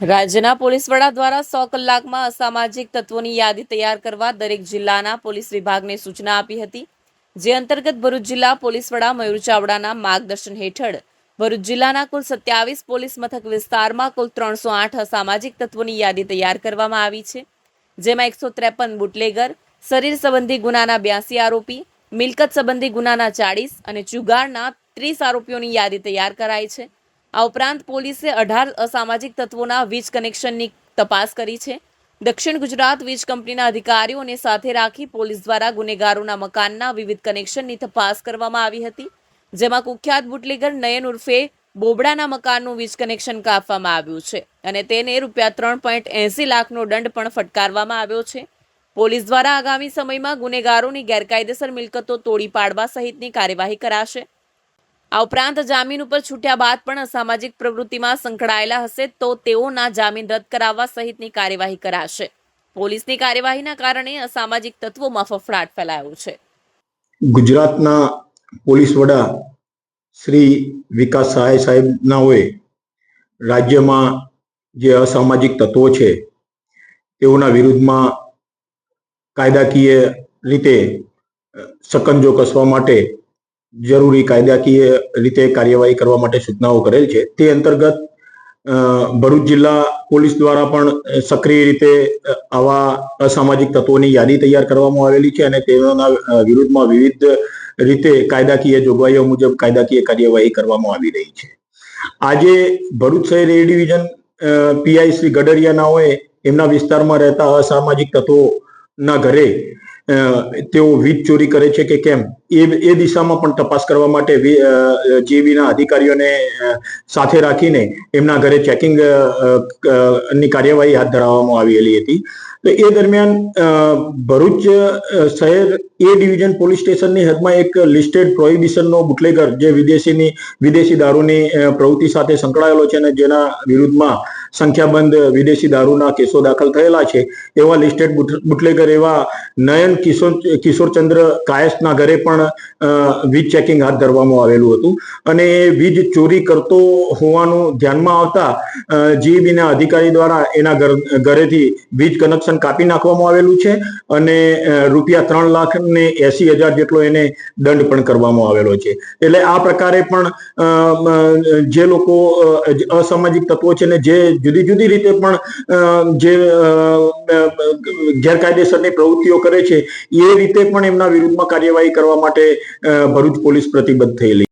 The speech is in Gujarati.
રાજ્યના પોલીસ વડા દ્વારા સો કલાકમાં અસામાજિક તત્વોની યાદી તૈયાર કરવા દરેક જિલ્લાના પોલીસ વિભાગને સૂચના આપી હતી, જે અંતર્ગત ભરૂચ જિલ્લા પોલીસ વડા મયુર ચાવડાના માર્ગદર્શન હેઠળ ભરૂચ જિલ્લાના કુલ સત્યાવીસ પોલીસ મથક વિસ્તારમાં કુલ ત્રણસો આઠ અસામાજિક તત્વોની યાદી તૈયાર કરવામાં આવી છે, જેમાં એકસો ત્રેપન બુટલેગર, શરીર સંબંધી ગુનાના બ્યાસી આરોપી, મિલકત સંબંધી ગુનાના ચાળીસ અને જુગારના ત્રીસ આરોપીઓની યાદી તૈયાર કરાઈ છે. આ ઉપરાંત પોલીસે અઢાર અસામાજિક તત્વોના વીજ કનેક્શનની તપાસ કરી છે. દક્ષિણ ગુજરાત વીજ કંપનીના અધિકારીઓને સાથે રાખી પોલીસ દ્વારા ગુનેગારોના મકાનના વિવિધ કનેક્શનની તપાસ કરવામાં આવી હતી, જેમાં કુખ્યાત બુટલેગર નયન ઉર્ફે બોબડાના મકાનનું વીજ કનેક્શન કાપવામાં આવ્યું છે અને તેને રૂપિયા ત્રણ પોઈન્ટ એંસી લાખનો દંડ પણ ફટકારવામાં આવ્યો છે. પોલીસ દ્વારા આગામી સમયમાં ગુનેગારોની ગેરકાયદેસર મિલકતો તોડી પાડવા સહિતની કાર્યવાહી કરાશે. આ ઉપરાંત જામીન ઉપર છૂટ્યા બાદ પણ અસામાજિક પ્રવૃત્તિમાં સંકળાયેલા હશે તો તેઓના જામીન રદ કરાવવા સહિતની કાર્યવાહી કરાશે. પોલીસની કાર્યવાહીના કારણે અસામાજિક તત્વોમાં ફફડાટ ફેલાયો છે. ગુજરાતના પોલીસ વડા શ્રી વિકાસ સહાય સાહેબનાઓએ રાજ્યમાં જે અસામાજિક તત્વો છે, તેઓના વિરુદ્ધમાં કાયદાકીય રીતે સકંજો કસવા માટે જરૂરી કાયદાકીય રીતે કાર્યવાહી કરવા માટે સૂચનાઓ કરેલ છે. તે અંતર્ગત ભરૂચ જિલ્લા પોલીસ દ્વારા પણ સક્રિય રીતે આવા અસામાજિક તત્વોની યાદી તૈયાર કરવામાં આવેલી છે અને તેઓના વિરુદ્ધમાં વિવિધ રીતે કાયદાકીય જોગવાઈઓ મુજબ કાયદાકીય કાર્યવાહી કરવામાં આવી રહી છે. આજે ભરૂચ શહેર એ ડિવિઝન પીઆઈ શ્રી ગડરિયાનાઓએ એમના વિસ્તારમાં રહેતા અસામાજિક તત્વોના ઘરે તેઓ વીજ ચોરી કરે છે કે કેમ? એ એ દિશામાં પણ તપાસ કરવા માટે જેવીના અધિકારીઓને સાથે રાખીને એમના ઘરે ચેકિંગની કાર્યવાહી હાથ ધરવામાં આવેલી હતી. તો એ દરમિયાન ભરૂચ શહેર એ ડિવિઝન પોલીસ સ્ટેશનની હદમાં એક લિસ્ટેડ પ્રોહિબિશનનો બુટલેગર જે વિદેશીની, વિદેશી દારૂની પ્રવૃત્તિ સાથે સંકળાયેલો છે અને જેના વિરુદ્ધમાં સંખ્યાબંધ વિદેશી દારૂના કેસો દાખલ થયેલા છે. એવા લિસ્ટેડ બુટલેગર એવા નયન કિશોર, કિશોરચંદ્ર કાયસના ઘરે પણ વીજ ચેકિંગ હાથ ધરવામાં આવેલું હતું. અને એ વીજ ચોરી કરતો હોવાનું ધ્યાનમાં આવતા જીઈબીના અધિકારી દ્વારા એના ઘર, ઘરેથી વીજ કનેક્શન કાપી નાખવામાં આવેલું છે અને રૂપિયા ત્રણ લાખ ને એસી હજાર જેટલો એને દંડ પણ કરવામાં આવેલો છે. એટલે આ પ્રકારે પણ જે લોકો અસામાજિક તત્વો છે ને જે જુદી જુદી રીતે પણ જે ગેરકાયદેસરની પ્રવૃત્તિઓ કરે છે, એ રીતે પણ એમના વિરુદ્ધમાં કાર્યવાહી કરવા માટે ભરૂચ પોલીસ પ્રતિબદ્ધ થયેલી.